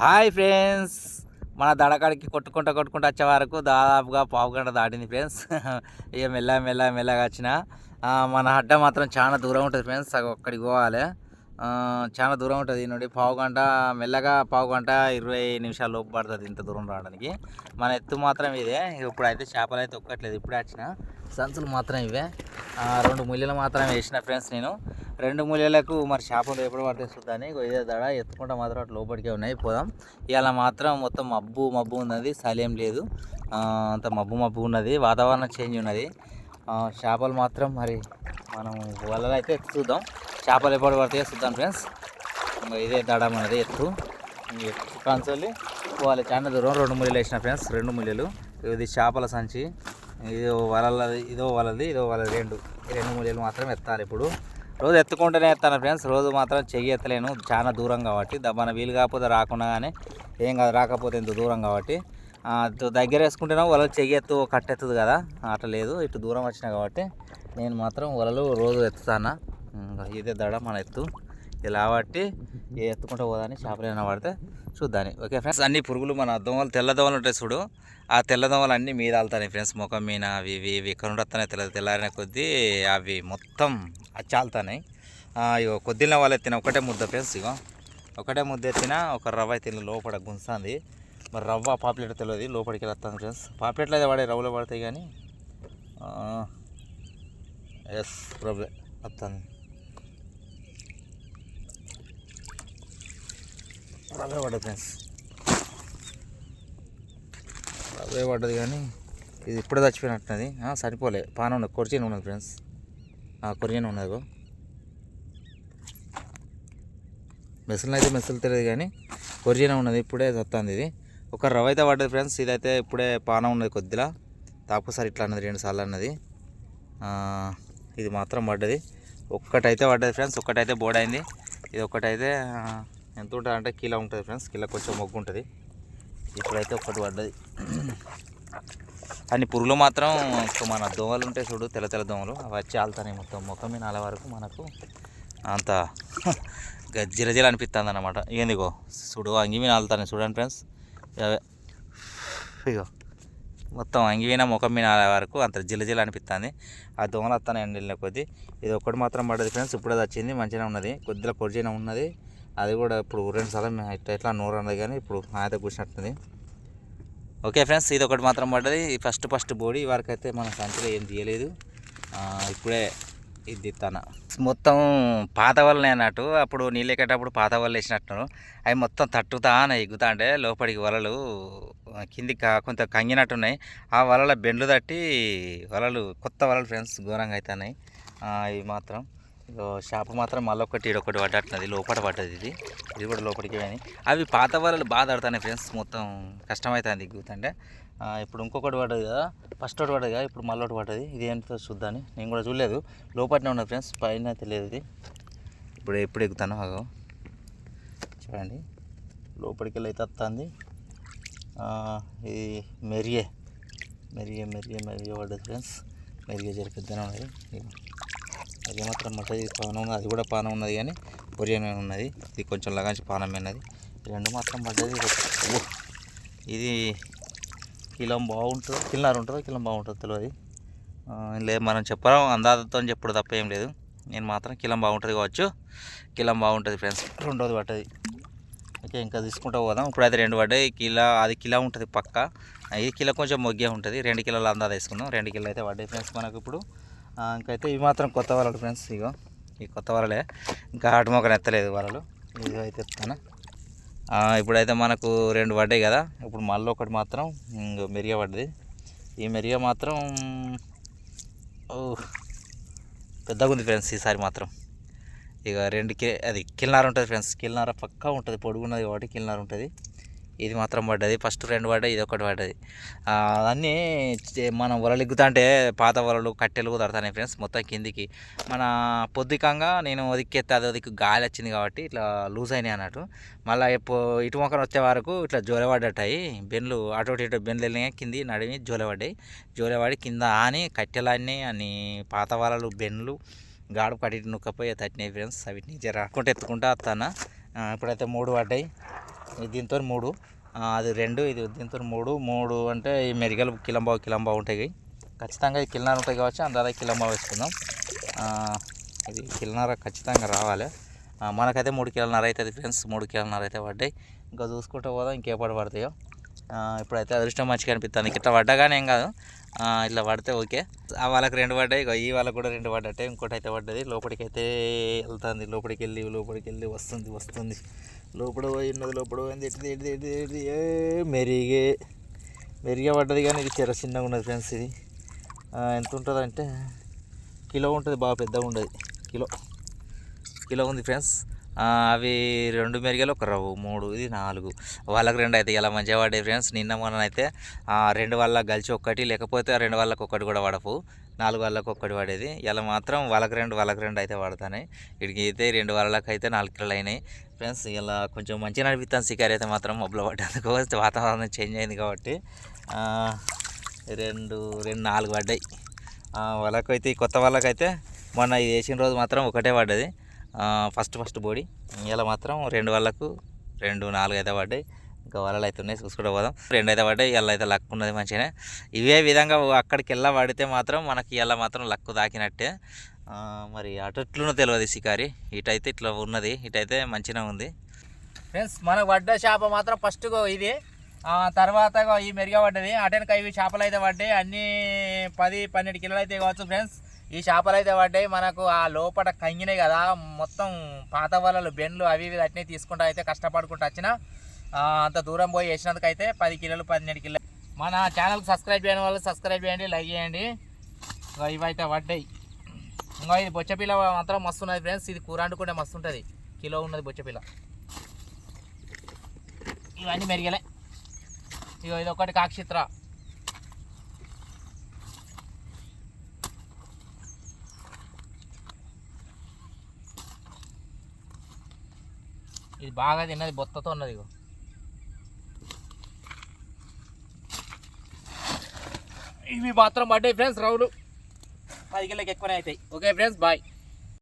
Hi friends. మన దడకాడికి కొట్టుకుంటా కొట్టుకుంటూ వచ్చే వరకు దాదాపుగా పావు గంట దాటింది ఫ్రెండ్స్. ఇక మెల్ల మెల్ల మెల్లగా వచ్చిన. మన అడ్డ మాత్రం చాలా దూరం ఉంటుంది ఫ్రెండ్స్. అక్కడికి పోవాలి. చాలా దూరం ఉంటుంది నుండి. పావు గంట మెల్లగా పావు గంట ఇరవై నిమిషాల లోపు పడుతుంది ఇంత దూరం రావడానికి. మన ఎత్తు మాత్రం ఇదే. ఇప్పుడు అయితే చేపలు అయితే ఒక్కట్లేదు ఇప్పుడే వచ్చిన సంచులు మాత్రం ఇవే. రెండు ముల్యలు మాత్రం వేసిన ఫ్రెండ్స్ నేను. రెండు ముల్యలకు మరి చేపలు ఎప్పుడు పడితే చూద్దాని ఇదే దడ ఎత్తుకుంటా మాత్రం అటు లోపలికే ఉన్నాయి. పోదాం. ఇవాళ మాత్రం మొత్తం మబ్బు మబ్బు ఉన్నది. సలేం లేదు. అంత మబ్బు మబ్బు ఉన్నది. వాతావరణం చేంజ్ ఉన్నది. చేపలు మాత్రం మరి మనం వలలు అయితే ఎత్తు చూద్దాం. చేపలు ఎప్పుడు పడతాయో చూద్దాం ఫ్రెండ్స్. ఇదే దడ మనది ఎత్తు. కన్సోలి వాళ్ళ చాలా దూరం రెండు ముళ్ళు వేసిన ఫ్రెండ్స్ రెండు ముళ్ళు ఇది చేపల సంచి. ఇదో వలది ఇదో వలది ఇదో వలది రెండు. రెండు ముళ్ళు మాత్రం ఎత్తాలి ఇప్పుడు. రోజు ఎత్తుకుంటూనే ఎత్తాను ఫ్రెండ్స్. రోజు మాత్రం చెయ్యి ఎత్తలేను. చాలా దూరం కాబట్టి. దబ్బన వీలు కాకపోతే రాకుండా కానీ ఏం కాదు రాకపోతే ఇంత దూరం కాబట్టి. దగ్గర వేసుకుంటే వలలు చెయ్యి ఎత్తు కట్టెత్తుదు కదా. అట్లా లేదు ఇటు దూరం వచ్చినా కాబట్టి నేను మాత్రం వలలు రోజు ఎత్తుతానా. ఇదే దడ మన ఎత్తు. ఇలా కాబట్టి ఎత్తుకుంటూ పోదాని చేపలు ఏమైనా పడితే చూద్దాని. ఓకే ఫ్రెండ్స్ అన్ని పురుగులు మన దోమలు తెల్ల దోమలు ఉంటాయి చూడు. ఆ తెల్ల దోమలు అన్నీ మీద వెళ్తాయి ఫ్రెండ్స్. ముఖం మీద అవి ఇవి ఇవి ఇక్కడ ఉండొస్తాయి తెల్ల తెల్లారిన కొద్దీ అవి మొత్తం అచ్చాలుతాయి ఇగో కొద్దిన వాళ్ళు ఎత్తిన ఒకటే ముద్ద ఫ్రెండ్స్ ఇగో. ఒకటే ముద్ద ఎత్తిన ఒక రవ్వ తిన్న లోపల గుంస్తుంది మరి రవ్వ పాప్లెట్ తెలియదు లోపలికి వస్తాను ఫ్రెండ్స్. పాపులెట్లు అయితే పడే రవ్వలో పడతాయి కానీ ఎస్ ప్రాబ్లం వస్తాను రవ్వే పడ్డది ఫ్రెండ్స్. రవ్వే పడ్డది కానీ ఇది ఇప్పుడే చచ్చిపోయినట్టున్నది. సరిపోలే. పాన ఉన్నది. కొరిచిన ఉన్నది ఫ్రెండ్స్. కొరియన్ ఉన్నది మెసలు అయితే మెసలు తెలియదు కానీ కొరియన్ ఉన్నది. ఇప్పుడే వస్తుంది ఇది. ఒక రవ్వ అయితే పడ్డది ఫ్రెండ్స్. ఇదైతే ఇప్పుడే పానం ఉన్నది కొద్దిలా. తాపసారి ఇట్లా అన్నది రెండు సార్లు అన్నది. ఇది మాత్రం పడ్డది. ఒక్కటైతే పడ్డది ఫ్రెండ్స్. ఒక్కటైతే బోడైంది ఇది ఒక్కటైతే ఎంత ఉంటుంది అంటే కిలో ఉంటుంది ఫ్రెండ్స్. కిలో కొంచెం మొగ్గు ఉంటుంది. ఇప్పుడైతే ఒక్కటి పడ్డది. అన్ని పురుగులు మాత్రం మన దోమలు ఉంటాయి చూడు తెల్ల తెల్ల దోమలు. అవి వచ్చి ఆల్తాయి మొత్తం. ముఖం మీద నాల వరకు మనకు అంత గజ్జిరజిల అనిపిస్తుంది అనమాట ఏందిగో చూడు అంగి మీద ఆలుతాయి చూడండి ఫ్రెండ్స్. ఇగో మొత్తం అంగిపోయిన ముఖం మీద వరకు అంత జిలజిల అనిపిస్తుంది ఆ దోమలు వస్తాయి ఎండిన కొద్దీ ఇది ఒకటి మాత్రం పడ్డది ఫ్రెండ్స్ ఇప్పుడే అది వచ్చింది మంచిగా ఉన్నది. కొద్దిగా కొరిజిన ఉన్నది. అది కూడా ఇప్పుడు రెండు సార్లు ఇట్లా ఇట్లా నూరు అన్నది కానీ ఇప్పుడు అయితే కూర్చున్నట్టుంది. ఓకే ఫ్రెండ్స్ ఇది ఒకటి మాత్రం పడ్డది. ఫస్ట్ ఫస్ట్ బోడీ వరకు అయితే మన సంచిలో ఏం తీయలేదు. ఇప్పుడే ఇది తన. మొత్తం పాత వలనే అన్నట్టు అప్పుడు నీళ్ళు ఎక్కేటప్పుడు పాత వలలు వేసినట్టు అవి మొత్తం తట్టుతా అని ఎగ్గుతా అంటే లోపలికి వలలు కింది కిందికి కొంత కంగినట్టున్నాయి. ఆ వలల బెండ్లు తట్టి వలలు కొత్త వలలు ఫ్రెండ్స్ ఘోరంగా అవుతున్నాయి ఇవి మాత్రం. ఇగో షాప్ మాత్రం మళ్ళీ ఒకటి పడ్డట్టున్నది. లోపల పడ్డది ఇది. ఇది కూడా లోపలికి పోయినాయి. అవి పాత వలలు బాగా ఆడుతున్నాయి ఫ్రెండ్స్. మొత్తం కష్టమవుతుంది దిగుతుంటే ఇప్పుడు ఇంకొకటి పడ్డది కదా. ఫస్ట్ ఒకటి పడ్డది కదా. ఇప్పుడు మళ్ళీ ఒకటి పడ్డది. ఇది ఏంటో చూద్దాని. నేను కూడా చూడలేదు. లోపలనే ఉన్నది ఫ్రెండ్స్. పైన తెలియదు ఇది. ఇప్పుడు ఎప్పుడు ఎక్కుతాను అగో చూడండి. లోపలికి వెళ్ళి అయితే వస్తుంది ఇది మెరియే మెరియే మెరియే మెరియే పడ్డది ఫ్రెండ్స్. మెరియే జరిపిద్దనే ఉన్నది అది మాత్రం మసాజ్ పానం ఉన్నది అది కూడా పానం ఉన్నది కానీ కొరియన్ ఉన్నది. ఇది కొంచెం లగాంచి పానం ఈ రెండు మాత్రం పడ్డది ఇది కిలం బాగుంటుందో కిల్లార్ ఉంటుందో కిలం బాగుంటుందో తెలియదు లేదు మనం చెప్పడం అందాజతో చెప్పుడు తప్ప ఏం లేదు. నేను మాత్రం కిలం బాగుంటుంది కావచ్చు. కిలం బాగుంటుంది ఫ్రెండ్స్. రెండోది పట్టది ఓకే ఇంకా తీసుకుంటూ పోదాం. ఇప్పుడైతే రెండు పడ్డాయి. కిలో అది కిలో ఉంటుంది పక్క. ఐదు కిలో కొంచెం మొగ్గే ఉంటుంది. రెండు కిలోలు అందా తీసుకుందాం రెండు కిలో అయితే పడ్డాయి ఫ్రెండ్స్ మనకు ఇప్పుడు. ఇంకైతే ఇవి మాత్రం కొత్త వలలు ఫ్రెండ్స్ ఇగో. ఈ కొత్త వలలే. ఇంకా ఆటు మొక్కను ఎత్తలేదు వలలు. ఇదిగో అయితే ఎత్తాను ఇప్పుడైతే మనకు రెండు పడ్డాయి కదా. ఇప్పుడు మళ్ళీ ఒకటి మాత్రం మెరిగ పడ్డది. ఈ మెరిగ మాత్రం ఓ పెద్దగా ఉంది ఫ్రెండ్స్ ఈసారి మాత్రం. ఇక రెండు కి అది కిల్నార ఉంటుంది ఫ్రెండ్స్. కిల్నార పక్కా ఉంటుంది పొడుగున్నది కాబట్టి కిల్నార ఉంటుంది. ఇది మాత్రం పడ్డది. ఫస్ట్ రెండు పడ్డాయి ఇది ఒకటి పడ్డది. అన్నీ మనం వలలు ఎగ్గుతా అంటే పాత వలలు కట్టెలు కుదరతాయి ఫ్రెండ్స్ మొత్తం కిందికి. మన పొద్దుకంగా నేను ఒదిక్కెత్తే అది ఒదికి గాలి వచ్చింది కాబట్టి ఇట్లా లూజ్ అయినాయి అన్నట్టు. మళ్ళీ ఇప్పుడు ఇటు మొక్కన వచ్చే వరకు ఇట్లా జోలెపడ్డటాయి బెన్లు అటు ఇటు ఇటు బెన్లు వెళ్ళినాయి. కింది నడిమి జోలెపడ్డాయి జోలెపడి కింద ఆని కట్టెలన్నీ అన్ని పాత వలలు బెన్లు గాడు కట్టి నొక్కపోయి తట్టినాయి ఫ్రెండ్స్. అవి జర ఎత్తుకుంటా వస్తాను ఇప్పుడైతే మూడు పడ్డాయి. దీంతో మూడు. అది రెండు ఇది దీంతో మూడు. మూడు అంటే ఈ మెరిగలు కిలంబావు కిలంబావు ఉంటాయి. ఖచ్చితంగా ఇది కిలనర ఉంటాయి కావచ్చు. అందులో కిలంబావు వేసుకుందాం. ఇది కిలనార ఖచ్చితంగా రావాలి. మనకైతే మూడు కిలోన్నర అవుతుంది ఫ్రెండ్స్. మూడు కిలోన్నర అయితే పడ్డాయి. ఇంకా చూసుకుంటూ పోదాం. ఇంకేపాటు పడతాయో. ఇప్పుడైతే అదృష్టం మంచిగా అనిపిస్తుంది. ఇట్లా కానీ ఏం కాదు. ఇట్లా పడితే ఓకే. ఆ వాళ్ళకి రెండు పడ్డాయి ఇక ఈ వాళ్ళకి కూడా రెండు పడ్డట్టే ఇంకోటి అయితే పడ్డది. లోపలికి అయితే వెళ్తుంది లోపలికి వెళ్ళి లోపలికి వెళ్ళి వస్తుంది వస్తుంది. లోపల పోయి ఉన్నది లోపల పోయింది ఎటు ఎటు ఎటు ఎటు ఏ మెరిగే మెరిగే పడ్డది కానీ ఇది చెర చిన్నగా ఉన్నది ఫ్రెండ్స్ ఇది. ఎంత ఉంటుంది అంటే కిలో ఉంటుంది బాగా పెద్దగా ఉండదు. కిలో కిలో ఉంది ఫ్రెండ్స్. అవి రెండు మెరిగలు ఒక రవ్వు మూడు ఇది నాలుగు. వాళ్ళకి రెండు అయితే ఇలా మంచిగా పడ్డాయి ఫ్రెండ్స్. నిన్న మొన్న అయితే రెండు వాళ్ళకి కలిసి ఒక్కటి లేకపోతే రెండు వాళ్ళకి ఒక్కటి కూడా పడపు నాలుగు వాళ్ళకి ఒక్కటి పడేది. ఇలా మాత్రం వాళ్ళకి రెండు వాళ్ళకి రెండు అయితే పడతాయి వీడికి అయితే రెండు వాళ్ళకి అయితే నాలుగు కిలోలు అయినాయి. ఫ్రెండ్స్ ఇలా కొంచెం మంచిగా అనిపిస్తాను శికారి అయితే మాత్రం మబ్బులో పడ్డందుకు వాతావరణం చేంజ్ అయింది కాబట్టి రెండు రెండు నాలుగు పడ్డాయి. వాళ్ళకైతే కొత్త వాళ్ళకైతే మొన్న ఇది వేసిన రోజు మాత్రం ఒకటే పడ్డది. ఫస్ట్ ఫస్ట్ బోడి ఇలా మాత్రం రెండు వాళ్ళకు రెండు నాలుగు అయితే పడ్డాయి. ఇంకా వలలు అయితే ఉన్నాయి చూసుకుంటూ పోదాం. రెండు అయితే పడ్డాయి ఇలా అయితే లక్ ఉన్నది మంచిగానే. ఇవే విధంగా అక్కడికి వెళ్ళా పడితే మాత్రం మనకి ఇలా మాత్రం లక్కు దాకినట్టే. మరి మరి అటట్లునో తెలియదు శికారి ఇటైతే ఇట్లా ఉన్నది ఇటైతే మంచిగా ఉంది. ఫ్రెండ్స్ మనకు పడ్డ చేప మాత్రం ఫస్ట్ ఇది. తర్వాత ఈ మెరుగా పడ్డది. అటెనక ఇవి చేపలు అయితే పడ్డాయి. అన్నీ పది పన్నెండు కిలోలు అయితే కావచ్చు ఫ్రెండ్స్. ఈ చేపలు అయితే పడ్డాయి. మనకు ఆ లోపల కంగినాయి కదా. మొత్తం పాత వలలు బెండ్లు అవి ఇవి అట్నే తీసుకుంటా అయితే కష్టపడుకుంటూ వచ్చిన. అంత దూరం పోయి వేసినందుకైతే పది కిలోలు పన్నెండు కిలో. మన ఛానల్కి సబ్స్క్రైబ్ చేయని వాళ్ళు సబ్స్క్రైబ్ చేయండి లైక్ చేయండి. ఇవైతే పడ్డాయి. ఇంకా ఇది బొచ్చపిల్ల మాత్రం మస్తు ఉన్నది ఫ్రెండ్స్ ఇది కూర వండుకుంటే మస్తు ఉంటుంది. కిలో ఉన్నది బొచ్చపిల్ల. ఇవన్నీ మెరిగలే. ఇగో ఇది ఒకటి కాక్షిత్ర ఇది బాగా తిన్నది బొత్తతో ఉన్నది ఇగో. ఇవి మాత్రం పడ్డాయి ఫ్రెండ్స్ రౌలు పది కిలోకి ఎక్కువనే అవుతాయి ఓకే ఫ్రెండ్స్ బాయ్